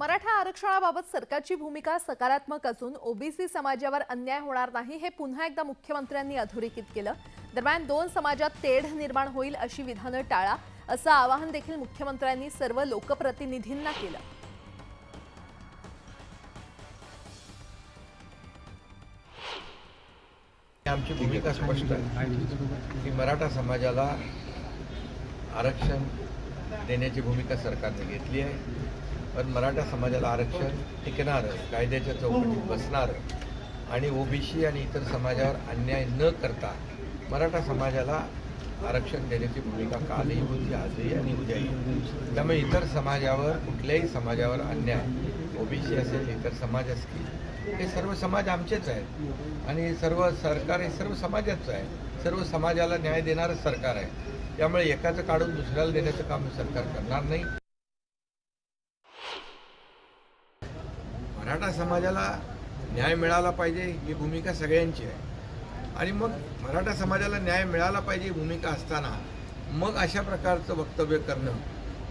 मराठा आरक्षणाबाबत सरकारची भूमिका सकारात्मक असून ओबीसी समाजावर अन्याय होणार नाही हे पुन्हा एकदा मुख्यमंत्र्यांनी अधोरेखित केलं. दरम्यान दोन समाजात तेढ निर्माण होईल अशी विधानं टाळा असं आवाहन देखील मुख्यमंत्र्यांनी सर्व लोकप्रतिनिधींना केलं. आमची भूमिका स्पष्ट आहे. की मराठा समाजाला आरक्षण देण्याची भूमिका सरकारने घेतली आहे. पण मराठा समाजाला आरक्षण टिकणारं कायद्याच्या चौकटीत बसणारं आणि ओबीसी आणि इतर समाजावर अन्याय न करता मराठा समाजाला आरक्षण देण्याची भूमिका कालही होती आजही आणि उद्याही. त्यामुळे इतर समाजावर कुठल्याही समाजावर अन्याय ओबीसी असेल इतर समाज असतील हे सर्व समाज आमचेच आहेत. आणि सर्व सरकार हे सर्व समाजाचं आहे. सर्व समाजाला न्याय देणारं सरकार आहे. त्यामुळे एकाचं काढून दुसऱ्याला देण्याचं काम सरकार करणार नाही. मराठा समाजाला न्याय मिळाला पाहिजे ही भूमिका सगळ्यांची आहे. आणि मग मराठा समाजाला न्याय मिळाला पाहिजे ही भूमिका असताना मग अशा प्रकारचं वक्तव्य करणं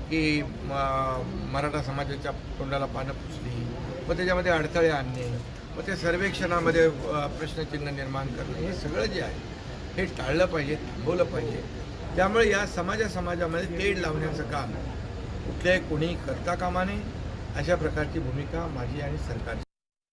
की म- मराठा समाजाच्या तोंडाला पानं पुसली मग त्याच्यामध्ये अडथळे आणणे मग ते सर्वेक्षणामध्ये प्रश्नचिन्ह निर्माण करणं हे सगळं जे आहे हे टाळलं पाहिजे थांबवलं पाहिजे. त्यामुळे या समाजा समाजामध्ये तेढ लावण्याचं काम कुठल्याही कोणीही करता कामा नये. अशा प्रकारची भूमिका माझी आणि सरकारची.